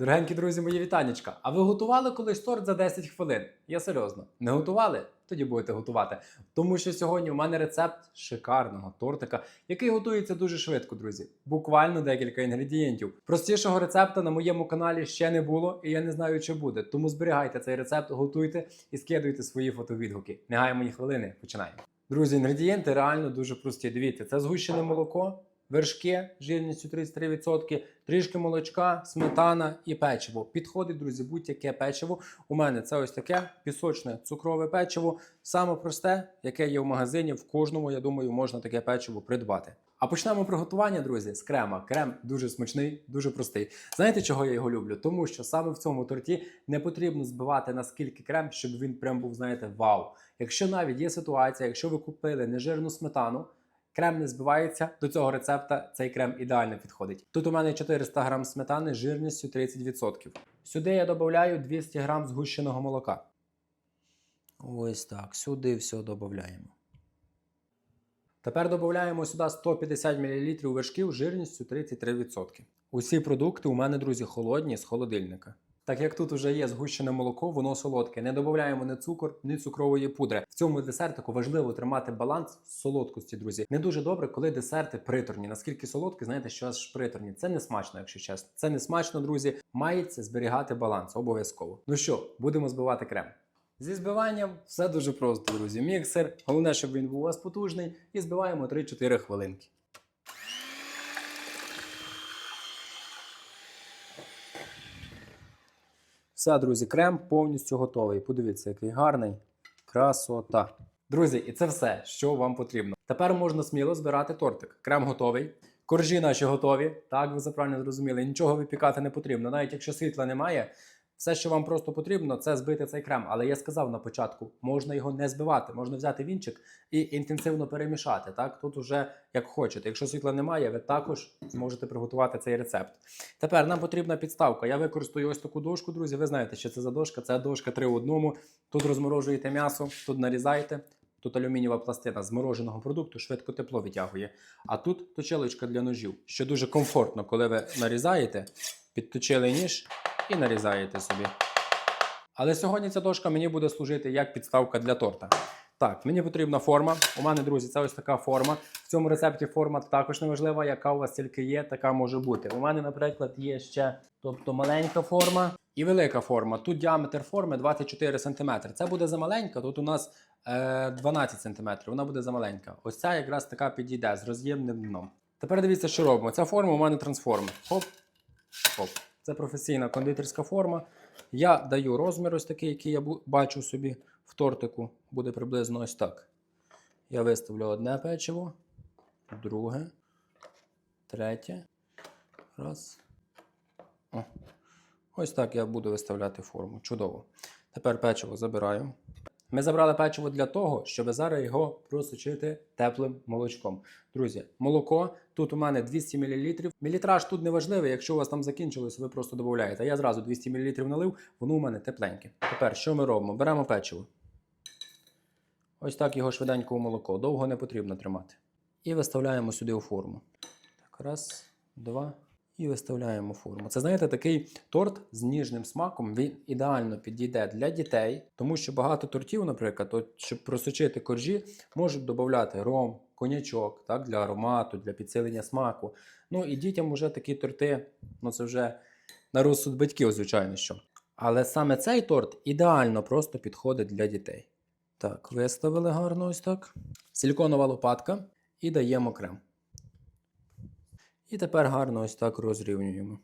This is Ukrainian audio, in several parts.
Дорогенькі друзі, мої вітанечка. А ви готували колись торт за 10 хвилин? Я серйозно. Не готували? Тоді будете готувати. Тому що сьогодні у мене рецепт шикарного тортика, який готується дуже швидко, друзі. Буквально декілька інгредієнтів. Простішого рецепта на моєму каналі ще не було, і я не знаю, чи буде. Тому зберігайте цей рецепт, готуйте і скидуйте свої фотовідгуки. Не гаємо хвилини. Починаємо. Друзі, інгредієнти реально дуже прості. Дивіться, це згущене молоко, вершки жирністю 33%, трішки молочка, сметана і печиво. Підходить, друзі, будь-яке печиво. У мене це ось таке пісочне цукрове печиво. Саме просте, яке є в магазині. В кожному, я думаю, можна таке печиво придбати. А почнемо приготування, друзі, з крема. Крем дуже смачний, дуже простий. Знаєте, чого я його люблю? Тому що саме в цьому торті не потрібно збивати наскільки крем, щоб він прям був, знаєте, вау. Якщо навіть є ситуація, якщо ви купили нежирну сметану, крем не збивається, до цього рецепта цей крем ідеально підходить. Тут у мене 400 грам сметани з жирністю 30%. Сюди я додаю 200 грам згущеного молока. Ось так, сюди все додаємо. Тепер додаємо сюди 150 мл вершків жирністю 33%. Усі продукти у мене, друзі, холодні з холодильника. Так як тут вже є згущене молоко, воно солодке. Не додаємо ні цукор, ні цукрової пудри. В цьому десертику важливо тримати баланс солодкості, друзі. Не дуже добре, коли десерти приторні. Наскільки солодкі, знаєте, що аж приторні. Це не смачно, якщо чесно. Це не смачно, друзі. Мається зберігати баланс обов'язково. Ну що, будемо збивати крем. Зі збиванням все дуже просто, друзі. Міксер. Головне, щоб він був у вас потужний, і збиваємо 3-4 хвилинки. Все, друзі, крем повністю готовий. Подивіться, який гарний. Красота. Друзі, і це все, що вам потрібно. Тепер можна сміло збирати тортик. Крем готовий. Коржі наші готові. Так, ви правильно зрозуміли. Нічого випікати не потрібно. Навіть якщо світла немає, все, що вам просто потрібно, це збити цей крем. Але я сказав на початку, можна його не збивати, можна взяти вінчик і інтенсивно перемішати. Так, тут уже як хочете. Якщо світла немає, ви також зможете приготувати цей рецепт. Тепер нам потрібна підставка. Я використаю ось таку дошку, друзі. Ви знаєте, що це за дошка. Це дошка 3 в одному. Тут розморожуєте м'ясо, тут нарізаєте. Тут алюмінієва пластина з мороженого продукту швидко тепло витягує. А тут точилочка для ножів, що дуже комфортно, коли ви нарізаєте, підточили ніж і нарізаєте собі. Але сьогодні ця дошка мені буде служити як підставка для торта. Так, мені потрібна форма. У мене, друзі, це ось така форма. В цьому рецепті форма також не важлива, яка у вас тільки є, така може бути. У мене, наприклад, є ще тобто маленька форма і велика форма. Тут діаметр форми 24 см. Це буде замаленька, тут у нас е, 12 см. Вона буде замаленька. Ось ця якраз така підійде з роз'ємним дном. Тепер дивіться, що робимо. Ця форма у мене трансформер. Хоп, хоп. Це професійна кондитерська форма. Я даю розмір ось такий, який я бачу собі в тортику. Буде приблизно ось так. Я виставлю одне печиво, друге, третє. Раз. О. Ось так я буду виставляти форму. Чудово. Тепер печиво забираю. Ми забрали печиво для того, щоб зараз його просочити теплим молочком. Друзі, молоко тут у мене 200 мл. Мілітраж тут не важливий, якщо у вас там закінчилось, ви просто додаєте. Я зразу 200 мл налив, воно у мене тепленьке. Тепер що ми робимо? Беремо печиво. Ось так його швиденько у молоко. Довго не потрібно тримати. І виставляємо сюди у форму. Так, раз, два. І виставляємо форму. Це знаєте, такий торт з ніжним смаком. Він ідеально підійде для дітей, тому що багато тортів, наприклад, от, щоб просочити коржі, можуть додати ром, конячок, так, для аромату, для підсилення смаку. Ну і дітям вже такі торти, ну це вже на розсуд батьків, звичайно що. Але саме цей торт ідеально просто підходить для дітей. Так, виставили гарно ось так. Силіконова лопатка і даємо крем. І тепер гарно ось так розрівнюємо.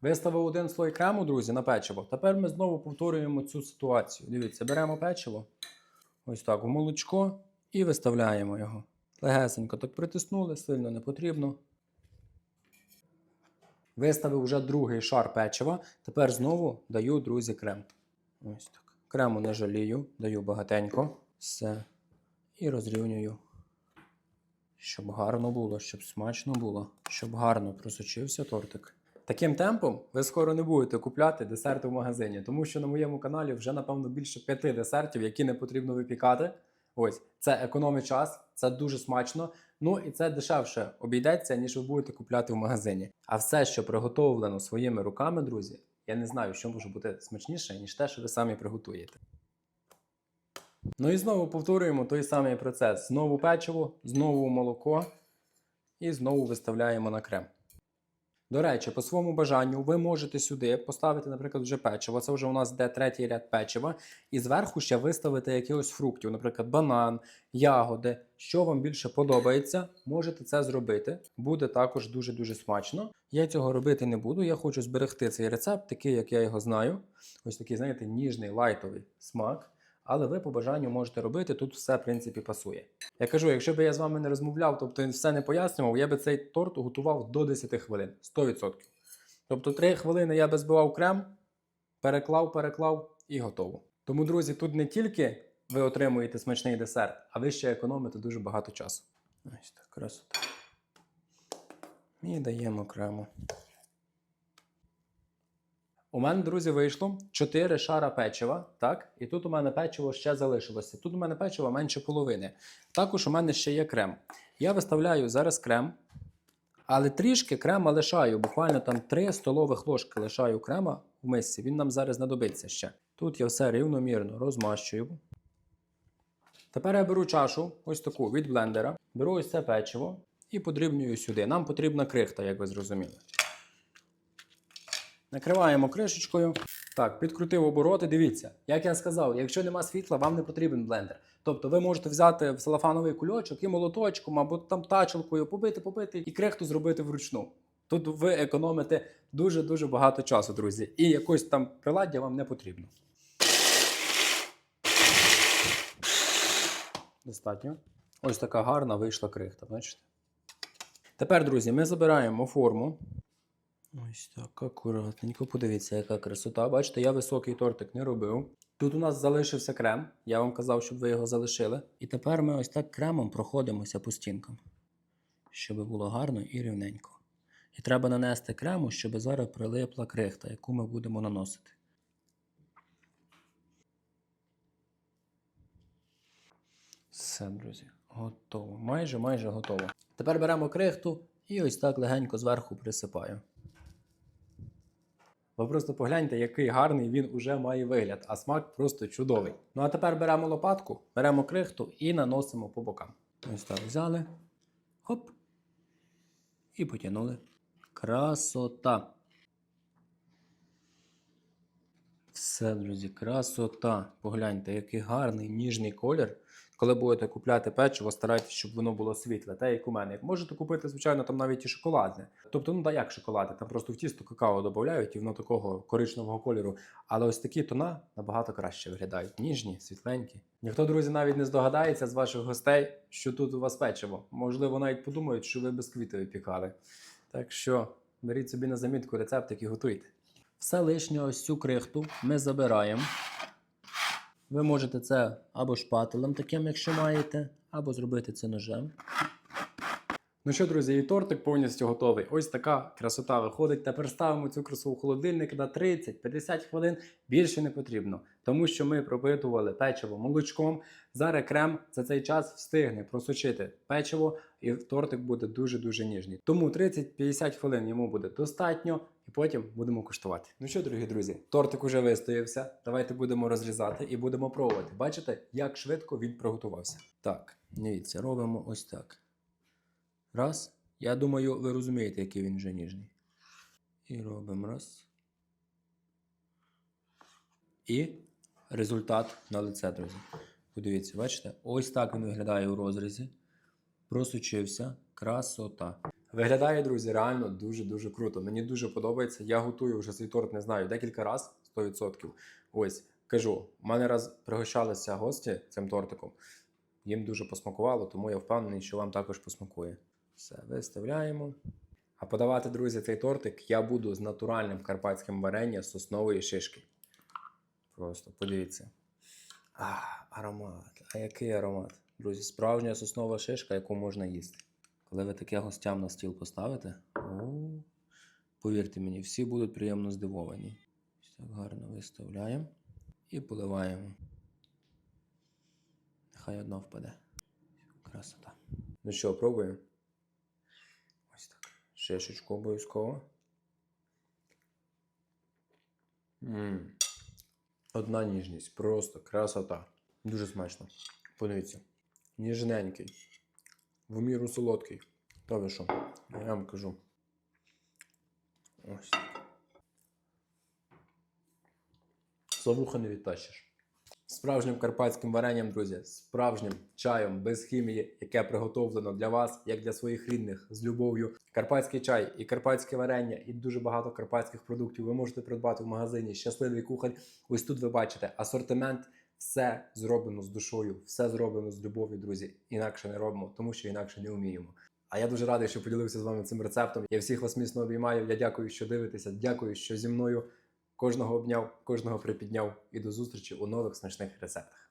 Виставив один слой крему, друзі, на печиво. Тепер ми знову повторюємо цю ситуацію. Дивіться, беремо печиво, ось так, в молочко і виставляємо його. Легесенько так притиснули, сильно не потрібно. Виставив вже другий шар печива. Тепер знову даю, друзі, крем. Ось так. Крему не жалію, даю багатенько. Все. І розрівнюю. Щоб гарно було, щоб смачно було, щоб гарно просочився тортик. Таким темпом ви скоро не будете купляти десерти в магазині, тому що на моєму каналі вже, напевно, більше п'яти десертів, які не потрібно випікати. Ось це економить час, це дуже смачно. Ну і це дешевше обійдеться, ніж ви будете купляти в магазині. А все, що приготовлено своїми руками, друзі, я не знаю, що може бути смачніше, ніж те, що ви самі приготуєте. Ну і знову повторюємо той самий процес: знову печиво, знову молоко і знову виставляємо на крем. До речі, по своєму бажанню ви можете сюди поставити, наприклад, вже печиво. Це вже у нас йде третій ряд печива, і зверху ще виставити якихось фруктів, наприклад, банан, ягоди. Що вам більше подобається, можете це зробити. Буде також дуже-дуже смачно. Я цього робити не буду. Я хочу зберегти цей рецепт, такий, як я його знаю. Ось такий, знаєте, ніжний лайтовий смак. Але ви по бажанню можете робити, тут все, в принципі, пасує. Я кажу, якщо б я з вами не розмовляв, тобто все не пояснював, я би цей торт готував до 10 хвилин, 100%. Тобто 3 хвилини я би збивав крем, переклав, переклав і готово. Тому, друзі, тут не тільки ви отримуєте смачний десерт, а ви ще економите дуже багато часу. Ось так, красота. І даємо крему. У мене, друзі, вийшло 4 шара печива, так? І тут у мене печиво ще залишилося. Тут у мене печиво менше половини. Також у мене ще є крем. Я виставляю зараз крем, але трішки крема лишаю. Буквально там 3 столових ложки лишаю крема в мисці. Він нам зараз знадобиться ще. Тут я все рівномірно розмащую. Тепер я беру чашу, ось таку від блендера, беру ось це печиво і подрібнюю сюди. Нам потрібна крихта, як ви зрозуміли. Накриваємо кришечкою. Так, підкрутив обороти. Дивіться, як я сказав, якщо нема світла, вам не потрібен блендер. Тобто ви можете взяти салафановий кульочок і молоточком або там тачелкою побити, побити і крихту зробити вручну. Тут ви економите дуже-дуже багато часу, друзі. І якось там приладдя вам не потрібно. Достатньо. Ось така гарна вийшла крихта, бачите? Тепер, друзі, ми забираємо форму. Ось так, акуратненько. Подивіться, яка красота. Бачите, я високий тортик не робив. Тут у нас залишився крем. Я вам казав, щоб ви його залишили. І тепер ми ось так кремом проходимося по стінкам, щоб було гарно і рівненько. І треба нанести крему, щоб зараз прилипла крихта, яку ми будемо наносити. Все, друзі, готово. Майже майже готово. Тепер беремо крихту і ось так легенько зверху присипаю. Ви просто погляньте, який гарний він уже має вигляд, а смак просто чудовий. Ну а тепер беремо лопатку, беремо крихту і наносимо по бокам. Ось так взяли. Хоп. І потягнули. Красота. Все, друзі, красота. Погляньте, який гарний ніжний колір. Коли будете купляти печиво, старайтесь, щоб воно було світле, те, як у мене. Як можете купити, звичайно, там навіть і шоколадне. Тобто, ну да, як шоколадне, там просто в тісто какао додають і воно такого коричневого кольору. Але ось такі тона набагато краще виглядають. Ніжні, світленькі. Ніхто, друзі, навіть не здогадається з ваших гостей, що тут у вас печиво. Можливо, навіть подумають, що ви бісквіти випікали. Так що беріть собі на замітку рецептик і готуйте. Все лишнє ось цю крихту ми забираємо. Ви можете це або шпателем таким, якщо маєте, або зробити це ножем. Ну що, друзі, і тортик повністю готовий. Ось така красота виходить. Тепер ставимо цю красу в холодильник на 30-50 хвилин. Більше не потрібно, тому що ми пропитували печиво молочком. Зараз крем за цей час встигне просочити печиво, і тортик буде дуже-дуже ніжний. Тому 30-50 хвилин йому буде достатньо, і потім будемо куштувати. Ну що, дорогі друзі, тортик уже вистоявся. Давайте будемо розрізати і будемо пробувати. Бачите, як швидко він приготувався. Так, дивіться, робимо ось так. Раз. Я думаю, ви розумієте, який він вже ніжний. І робимо раз. І результат на лице, друзі. Подивіться, бачите? Ось так він виглядає у розрізі. Просучився. Красота. Виглядає, друзі, реально дуже-дуже круто. Мені дуже подобається. Я готую вже цей торт, не знаю, декілька разів, 100%. Ось, кажу, у мене раз пригощалися гості цим тортиком. Їм дуже посмакувало, тому я впевнений, що вам також посмакує. Все, виставляємо. А подавати, друзі, цей тортик я буду з натуральним карпатським варенням соснової шишки. Просто подивіться. А, аромат. А який аромат? Друзі, справжня соснова шишка, яку можна їсти. Коли ви таке гостям на стіл поставите, о, повірте мені, всі будуть приємно здивовані. Ось так гарно виставляємо і поливаємо. Хай одна впаде. Красота. Ну що, пробуємо? Ось так. Шишечку обов'язково. Одна ніжність, просто красота. Дуже смачно. Подивіться. Ніжненький. В міру солодкий. Та ви що? Я вам кажу. Ось. Славуха не відтащиш. Справжнім карпатським варенням, друзі, справжнім чаєм без хімії, яке приготовлено для вас, як для своїх рідних, з любов'ю. Карпатський чай і карпатське варення, і дуже багато карпатських продуктів ви можете придбати в магазині Щасливий кухар. Ось тут ви бачите асортимент. Все зроблено з душою, все зроблено з любов'ю, друзі. Інакше не робимо, тому що інакше не вміємо. А я дуже радий, що поділився з вами цим рецептом. Я всіх вас міцно обіймаю. Я дякую, що дивитеся. Дякую, що зі мною кожного обняв, кожного припідняв. І до зустрічі у нових смачних рецептах.